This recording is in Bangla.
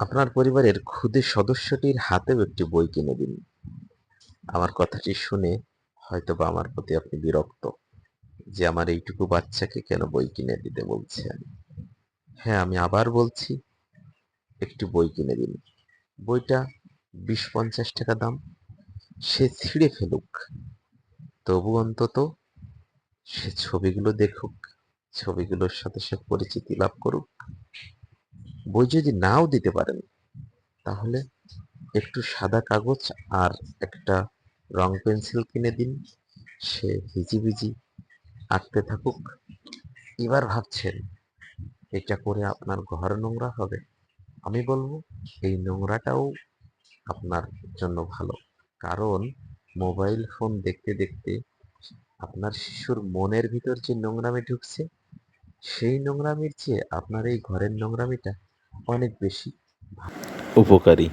আপনার পরিবারের ক্ষুদে সদস্যটির হাতেও একটি বই কিনে দিন। আমার কথাটি শুনে হয়তোবা আমার প্রতি আপনি বিরক্ত যে আমার এইটুকু বাচ্চাকে কেন বই কিনে দিতে বলছেন। হ্যাঁ আমি আবার বলছি, একটি বই কিনে দিন। বইটা বিশ পঞ্চাশ টাকা দাম, সে ছিঁড়ে ফেলুক। তবু অন্তত সে ছবিগুলো দেখুক, ছবিগুলোর সাথে সে পরিচিতি লাভ করুক। বই যদি নাও দিতে পারেন, তাহলে একটু সাদা কাগজ আর একটা রং পেন্সিল কিনে দিন। সে হিজিবিজি আঁকতে থাকুক। এবার ভাবছেন, এটা করে আপনার ঘর নোংরা হবে। আমি বলব, এই নোংরাটাও আপনার জন্য ভালো। কারণ মোবাইল ফোন দেখতে দেখতে আপনার শিশুর মনের ভিতর যে নোংরামি ঢুকছে, সেই নোংরামির চেয়ে আপনার এই ঘরের নোংরামিটা অনেক বেশি উপকারী।